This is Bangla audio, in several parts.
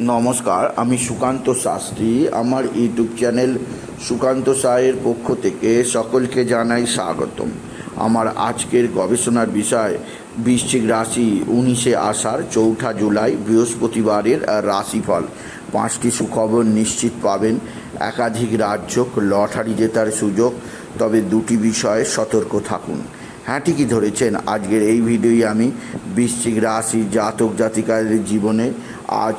নমস্কার, আমি সুকান্ত শাস্ত্রী। আমার ইউটিউব চ্যানেল সুকান্ত সায়ের পক্ষ থেকে সকলকে জানাই স্বাগতম। আমার আজকের গবেষণার বিষয়, বৃশ্চিক রাশি উনিশে আষাঢ়, চৌঠা জুলাই, বৃহস্পতিবারের রাশিফল। পাঁচটি সুখবর নিশ্চিত পাবেন। একাধিক রাজ্য লটারি জেতার সুযোগ, তবে দুটি বিষয়ে সতর্ক থাকুন। হ্যাঁ ঠিকই ধরেছেন, আজকের এই ভিডিওই আমি বৃশ্চিক রাশি জাতক জাতিকাদের জীবনে আজ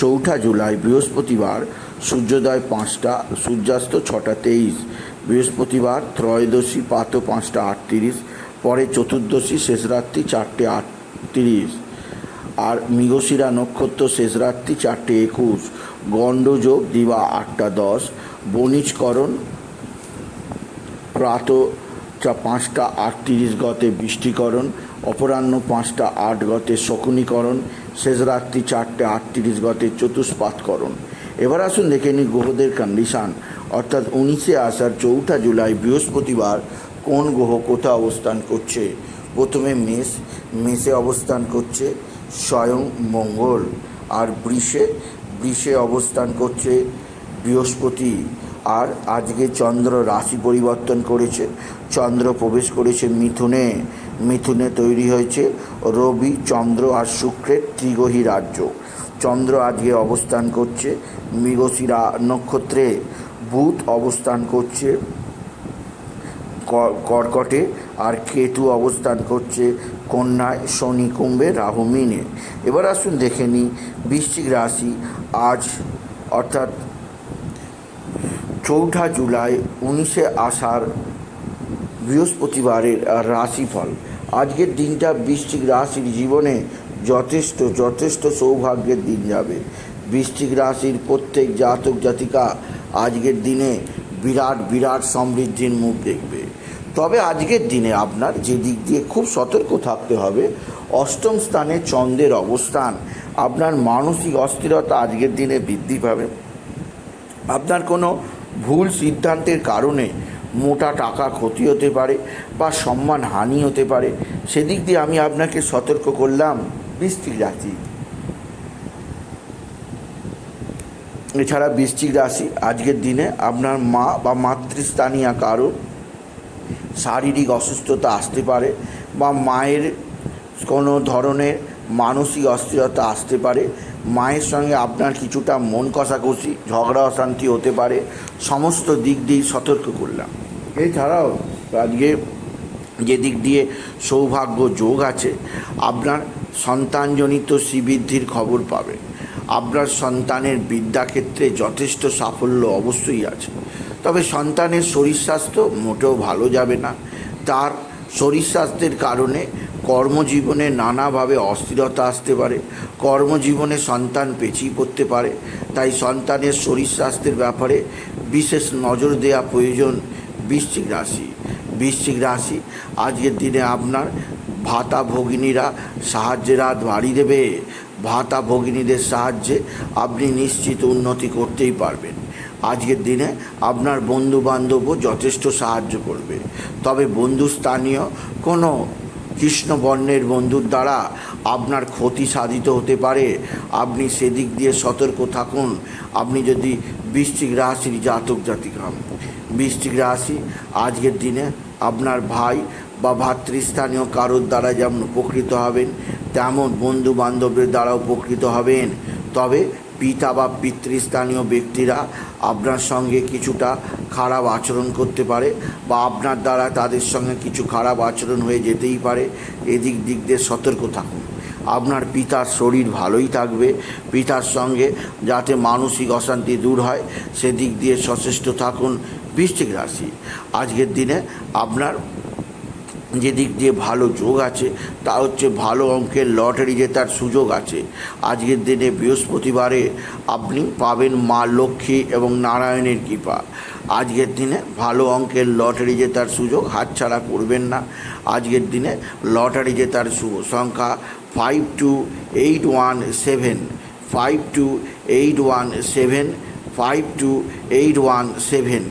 চৌঠা জুলাই, বৃহস্পতিবার, সূর্যোদয় পাঁচটা, সূর্যাস্ত ছটা তেইশ, বৃহস্পতিবার ত্রয়োদশী পাত পাঁচটা আটত্রিশ, পরে চতুর্দশী শেষ রাত্রি চারটে আটত্রিশ, আর মৃগশিরা নক্ষত্র শেষ রাত্রি চারটে একুশ, গণ্ডযোগ দিবা আটটা দশ, বণিজকরণ প্রাত পাঁচটা আটত্রিশ গতে বৃষ্টিকরণ, অপরাহ্ন পাঁচটা আট গতে শকুনীকরণ শেষ রাত্রি চারটে আটত্রিশ গতে চতুষ্পাতকরণ এবার আসুন দেখে নিই গ্রহদের কন্ডিশান অর্থাৎ উনিশে আষাঢ় চৌঠা জুলাই বৃহস্পতিবার কোন গ্রহ কোথায় অবস্থান করছে? প্রথমে মেষ, মেষে অবস্থান করছে স্বয়ং মঙ্গল। আর বৃষে বৃষে অবস্থান করছে বৃহস্পতি। আর আজকে চন্দ্র রাশি পরিবর্তন করেছে। চন্দ্র প্রবেশ করেছে মিথুনে। মিথুনে তৈরি হয়েছে রবি, চন্দ্র আর শুক্রের ত্রিগহী রাজ্য। চন্দ্র আজকে অবস্থান করছে মৃগশিরা নক্ষত্রে। বুধ অবস্থান করছে কর্কটে আর কেতু অবস্থান করছে কন্যায় শনি কুম্ভে রাহু মিনে। এবার আসুন দেখে নিই বৃশ্চিক রাশি আজ, অর্থাৎ চৌঠা জুলাই উনিশে আষাঢ় বৃহস্পতিবারের রাশিফল। আজকের দিনটা বৃশ্চিক রাশির জীবনে যথেষ্ট যথেষ্ট সৌভাগ্যের দিন যাবে। বৃশ্চিক রাশির প্রত্যেক জাতক জাতিকা আজকের দিনে বিরাট বিরাট সমৃদ্ধির মুখ দেখবে। তবে আজকের দিনে আপনার যে দিক দিয়ে খুব সতর্ক থাকতে হবে, অষ্টম স্থানে চন্দ্রের অবস্থান। আপনার মানসিক অস্থিরতা আজকের দিনে বৃদ্ধি পাবে। আপনার কোনো ভুল সিদ্ধান্তের কারণে মোটা টাকা ক্ষতি হতে পারে বা সম্মান হানি হতে পারে। সেদিক দিয়ে আমি আপনাকে সতর্ক করলাম। বৃষ্টিক রাশি। এছাড়া বৃশ্চিক রাশি, আজকের দিনে আপনার মা বা মাতৃস্থানীয় কারও শারীরিক অসুস্থতা আসতে পারে বা মায়ের কোনো ধরনের মানসিক অস্থিরতা আসতে পারে। মায়ের সঙ্গে আপনার কিছুটা মন কষাকষি, ঝগড়া অশান্তি হতে পারে। সমস্ত দিক দিয়ে সতর্ক করলাম। এছাড়াও আজকে যে দিক দিয়ে সৌভাগ্য যোগ আছে, আপনার সন্তানজনিত শ্রীবৃদ্ধির খবর পাবেন আপনার সন্তানের বিদ্যাক্ষেত্রে যথেষ্ট সাফল্য অবশ্যই আছে। তবে সন্তানের শরীর স্বাস্থ্য মোটেও ভালো যাবে না। তার শরীর স্বাস্থ্যের কারণে কর্মজীবনে নানাভাবে অস্থিরতা আসতে পারে। কর্মজীবনে সন্তান পেছিয়ে পড়তে পারে। তাই সন্তানের শরীর স্বাস্থ্যের ব্যাপারে বিশেষ নজর দেওয়া প্রয়োজন বৃশ্চিক রাশি। বৃশ্চিক রাশি, আজকের দিনে আপনার ভাতা ভগিনীরা সাহায্যের হাত বাড়িয়ে দেবে। ভাতা ভগিনীদের সাহায্যে আপনি নিশ্চিত উন্নতি করতেই পারবেন। আজকের দিনে আপনার বন্ধু বান্ধবও যথেষ্ট সাহায্য করবে। তবে বন্ধু স্থানীয় কোনো কৃষ্ণবর্ণের বন্ধুর দ্বারা আপনার ক্ষতি সাধিত হতে পারে। আপনি সেদিক দিয়ে সতর্ক থাকুন। আপনি যদি বৃশ্চিক রাশির জাতক জাতিক হন। বৃশ্চিক রাশি। আজকের দিনে আপনার ভাই বা ভাতৃস্থানীয় কারোর দ্বারা যেমন উপকৃত হবেন, তেমন বন্ধু বান্ধবের দ্বারা উপকৃত হবেন। তবে পিতা বা পিতৃস্থানীয় ব্যক্তিরা আপনার সঙ্গে কিছুটা খারাপ আচরণ করতে পারে বা আপনার দ্বারা তাদের সঙ্গে কিছু খারাপ আচরণ হয়ে যেতেই পারে। এদিক দিক দিয়ে সতর্ক থাকুন। আপনার পিতার শরীর ভালোই থাকবে। পিতার সঙ্গে যাতে মানসিক অশান্তি দূর হয়, সেদিক দিয়ে সচেষ্ট থাকুন। বৃশ্চিক রাশি। আজকের দিনে আপনার যে দিক দিয়ে ভালো যোগ আছে, তা হচ্ছে ভালো অঙ্কের লটারি জেতার সুযোগ আছে। আজকের দিনে বৃহস্পতিবারে আপনি পাবেন মা লক্ষ্মী এবং নারায়ণের কৃপা। আজকের দিনে ভালো অঙ্কের লটারি জেতার সুযোগ হাতছাড়া করবেন না। আজকের দিনে লটারি জেতার সংখ্যা five two eight one seven five two eight one seven five two eight one seven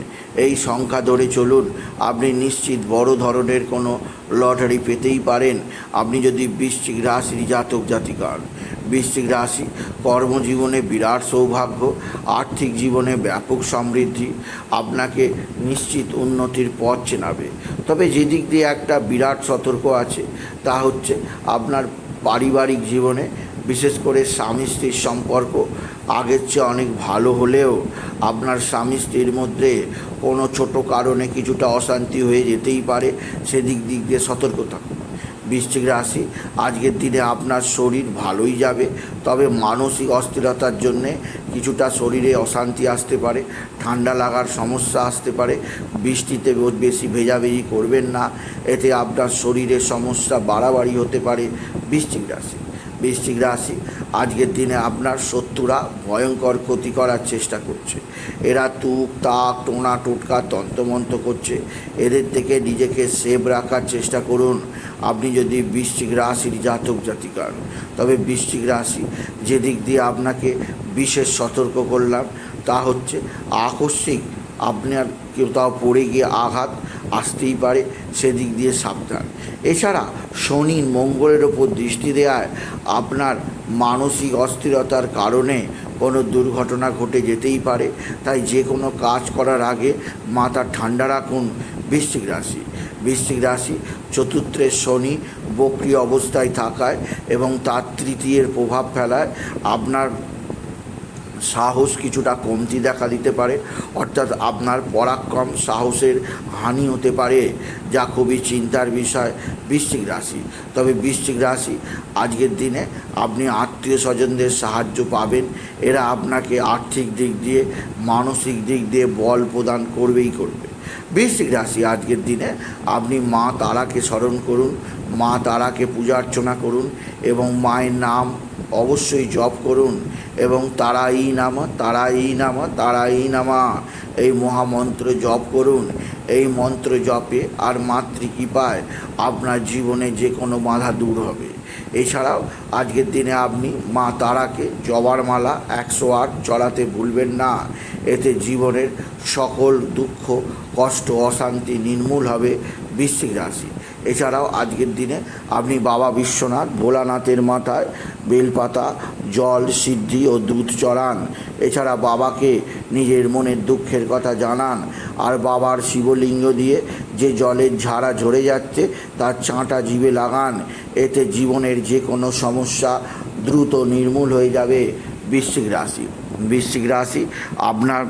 এই সংখ্যা ধরে চলুন, আপনি নিশ্চিত বড় ধরনের কোনো লটারি পেতেই পারেন আপনি যদি বৃশ্চিক রাশির জাতক জাতিকা হন। বৃশ্চিক রাশি কর্মজীবনে বিরাট সৌভাগ্য, আর্থিক জীবনে ব্যাপক সমৃদ্ধি, আপনাকে নিশ্চিত উন্নতির পথ চেনাবে তবে যেদিক দিয়ে একটা বিরাট সতর্ক আছে, তা হচ্ছে আপনার পারিবারিক জীবনে, বিশেষ করে স্বামী স্ত্রীর সম্পর্ক আগের চেয়ে অনেক ভালো হলেও আপনার স্বামী স্ত্রীর মধ্যে কোনো ছোট কারণে কিছুটা অশান্তি হয়ে যেতেই পারে, সেদিক দিক দিয়ে সতর্ক থাকুন। বৃশ্চিক রাশি, আজকের দিনে আপনার শরীর ভালোই যাবে, তবে মানসিক অস্থিরতার জন্যে কিছুটা শরীরে অশান্তি আসতে পারে, ঠান্ডা লাগার সমস্যা আসতে পারে, বৃষ্টিতে বেশি ভেজাভেজি করবেন না, এতে আপনার শরীরের সমস্যা বাড়াবাড়ি হতে পারে। বৃশ্চিক রাশি বৃশ্চিক রাশি। আজকের দিনে আপনার শত্রুরা ভয়ঙ্কর ক্ষতি করার চেষ্টা করছে। এরা তুক, তাক, টোনা, টোটকা, তন্ত্রমন্ত্র করছে। এদের থেকে নিজেকে সেভ রাখার চেষ্টা করুন। আপনি যদি বৃশ্চিক রাশির জাতক জাতিকার, তবে বৃশ্চিক রাশি যে দিক দিয়ে আপনাকে বিশেষ সতর্ক করলাম, তা হচ্ছে আকস্মিক আপনার কোথাও পড়ে গিয়ে আঘাত আসতেই পারে, সেদিক দিয়ে সাবধান। এছাড়া শনি মঙ্গলের ওপর দৃষ্টি দেওয়ায় আপনার মানসিক অস্থিরতার কারণে কোনো দুর্ঘটনা ঘটে যেতেই পারে। তাই যে কোনো কাজ করার আগে মাথা ঠান্ডা রাখুন বৃশ্চিক রাশি। বৃশ্চিক রাশি চতুর্থের শনি বক্রি অবস্থায় থাকায় এবং তার তৃতীয়ের প্রভাব ফেলায় আপনার সাহস কিছুটা কমতি দেখা দিতে পারে। অর্থাৎ আপনার পরাক্রম সাহসের হানি হতে পারে, যা খুবই চিন্তার বিষয় বৃশ্চিক রাশি। তবে বৃশ্চিক রাশি, আজকের দিনে আপনি আত্মীয় স্বজনদের সাহায্য পাবেন। এরা আপনাকে আর্থিক দিক দিয়ে, মানসিক দিক দিয়ে বল প্রদান করবেই করবে। বৃশ্চিক রাশি, আজকের দিনে আপনি মা তারাকে স্মরণ করুন। মা তারাকে পূজা অর্চনা করুন এবং মায়ের নাম অবশ্যই জপ করুন এবং তারাই নামা তারাই নামা তারাই নামা, এই মহামন্ত্র জপ করুন। এই মন্ত্র জপে আর মাতৃকৃপায় আপনার জীবনে যে কোনো বাধা দূর হবে। এছাড়াও আজকের দিনে আপনি মা তারাকে জবার মালা একশো আট চড়াতে ভুলবেন না। এতে জীবনের সকল দুঃখ, কষ্ট, অশান্তি নির্মূল হবে বৃশ্চিক রাশি। এছাড়াও আজকের দিনে আপনি বাবা বিশ্বনাথ, ভোলানাথের মাথায় বেলপাতা, জল, সিদ্ধি ও দুধ চড়ান। এছাড়া বাবাকে নিজের মনের দুঃখের কথা জানান। আর বাবার শিবলিঙ্গ দিয়ে যে জলের ঝাড়া ঝরে যাচ্ছে, তার চাঁটা জিভে লাগান। এতে জীবনের যে কোনো সমস্যা দ্রুত নির্মূল হয়ে যাবে। বৃশ্চিক রাশি। বৃশ্চিক রাশি আপনার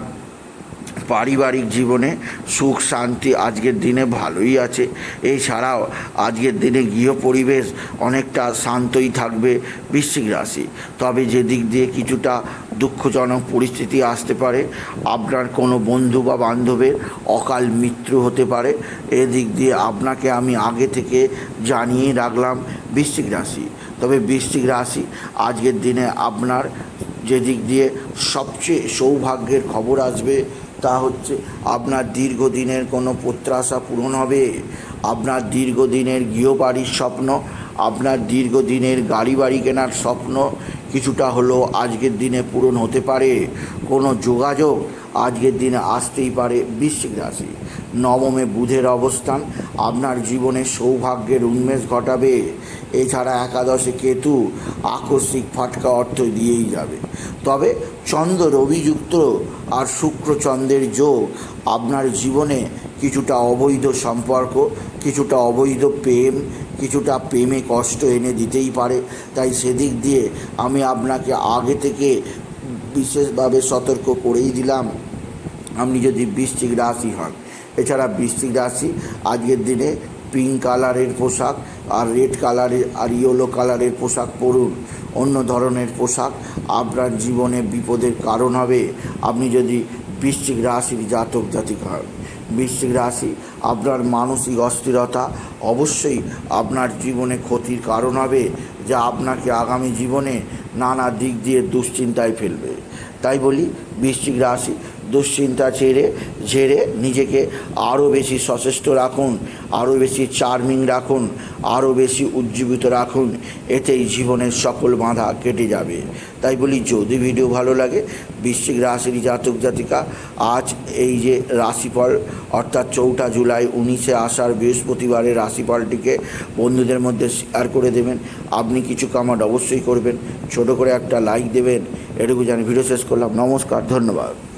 পারিবারিক জীবনে সুখ, শান্তি আজকের দিনে ভালোই আছে। এছাড়াও আজকের দিনে গৃহ পরিবেশ অনেকটা শান্তই থাকবে বৃশ্চিক রাশি। তবে যে দিক দিয়ে কিছুটা দুঃখজনক পরিস্থিতি আসতে পারে, আপনার কোনো বন্ধু বা বান্ধবের অকাল মৃত্যু হতে পারে। এদিক দিয়ে আপনাকে আমি আগে থেকে জানিয়ে রাখলাম বৃশ্চিক রাশি। তবে বৃশ্চিক রাশি আজকের দিনে আপনার যেদিক দিয়ে সবচেয়ে সৌভাগ্যের খবর আসবে তা হচ্ছে আপনার দীর্ঘদিনের কোনো প্রত্যাশা পূরণ হবে। আপনার দীর্ঘদিনের গৃহবাড়ির স্বপ্ন, আপনার দীর্ঘদিনের গাড়ি বাড়ি কেনার স্বপ্ন কিছুটা হলেও আজকের দিনে পূরণ হতে পারে। কোনো যোগাযোগ আজকের দিনে আসতেই পারে বৃশ্চিক রাশি। নবমে বুধের অবস্থান, আপনার জীবনে সৌভাগ্যের উন্মেষ ঘটাবে। এছাড়া একাদশে কেতু আকস্মিক ফাটকা অর্থ দিয়েই যাবে। তবে চন্দ্র রবিযুক্ত আর শুক্র চন্দ্রের যোগ আপনার জীবনে কিছুটা অবৈধ সম্পর্ক, কিছুটা অবৈধ প্রেম, কিছুটা প্রেমে কষ্ট এনে দিতেই পারে। তাই সেদিক দিয়ে আমি আপনাকে আগে থেকে বিশেষভাবে সতর্ক করেই দিলাম। আপনি যদি বৃশ্চিক রাশি হন, এছাড়া বৃশ্চিক রাশি আজকের দিনে পিঙ্ক কালারের পোশাক আর রেড কালারের আর ইয়েলো কালারের পোশাক পরুন। অন্য ধরনের পোশাক আপনার জীবনে বিপদের কারণ হবে। আপনি যদি বৃশ্চিক রাশির জাতক জাতিকা বৃশ্চিক রাশি আপনার মানসিক অস্থিরতা অবশ্যই আপনার জীবনে ক্ষতির কারণ হবে, যা আপনাকে আগামী জীবনে নানা দিক দিয়ে দুশ্চিন্তায় ফেলবে। তাই বলি, বৃশ্চিক রাশি দুশ্চিন্তা ছেড়ে, ঝেড়ে নিজেকে আরও বেশি সচেষ্ট রাখুন, আরও বেশি চার্মিং রাখুন আরও বেশি উজ্জীবিত রাখুন, এতেই জীবনের সকল বাধা কেটে যাবে। তাই বলি, যদি ভিডিও ভালো লাগে, বৃশ্চিক রাশির জাতক জাতিকা, আজ এই যে রাশিফল, অর্থাৎ চৌঠা জুলাই উনিশে আষাঢ় বৃহস্পতিবারের রাশিফলটিকে বন্ধুদের মধ্যে শেয়ার করে দেবেন। আপনি কিছু কামাট অবশ্যই করবেন। ছোট করে একটা লাইক দেবেন। এটুকু জানি ভিডিও শেষ করলাম। নমস্কার, ধন্যবাদ।